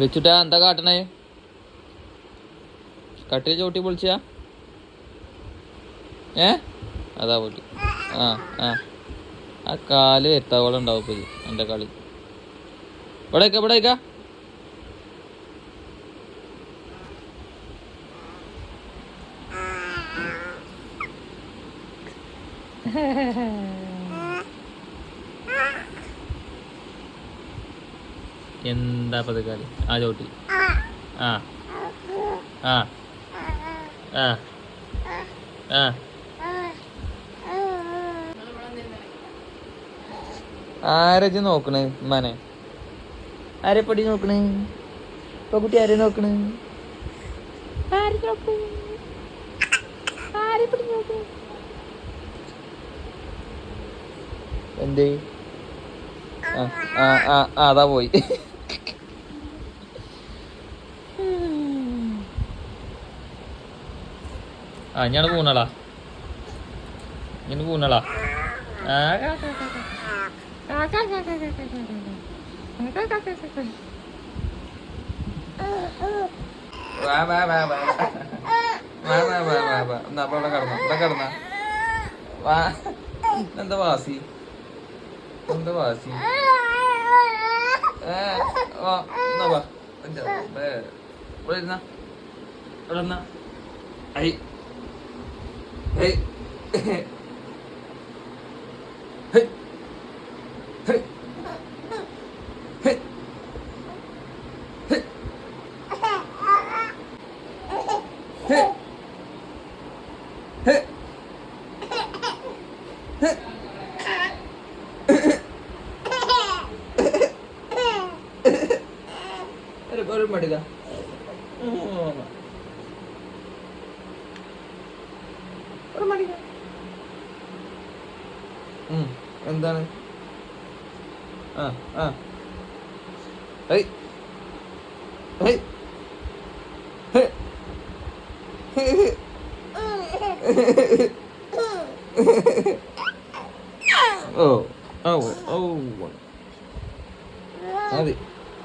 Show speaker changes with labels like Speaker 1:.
Speaker 1: റിച്ചുട്ടാ എന്താ കാട്ടണേ? കട്ടിൽ ചോട്ടി പൊളിച്ചാ? ഏ? അതാ പൊട്ടി. ആ ആ. ആ കാൽ എത്താവോളം ഉണ്ടാവും ഇപ്പൊ എന്റെ കളി. ഇവിടെ നിക്ക, ഇവിടെ നിക്ക. എന്താ പതുക്കാൽ? ആ ചോട്ടി ആ. ആ. ആ. ആ. ആരജ് നോക്കണ് ഉമ്മാനെ? ആരെ പടി നോക്കണ്? ഇപ്പൊ കുട്ടി ആരെ നോക്കണ്? എന്തേ? ആ ആ ആ, അതാ പോയി. ആ. ഇവിടെ ഇരുന്നാ. ഇവിടെ ഇരുന്നാ. ഐ. はい。はい。はい。はい。അല്ല ഒരു മടിക എന്താണ് ആ ആ high high oh, oh, oh. Hadi.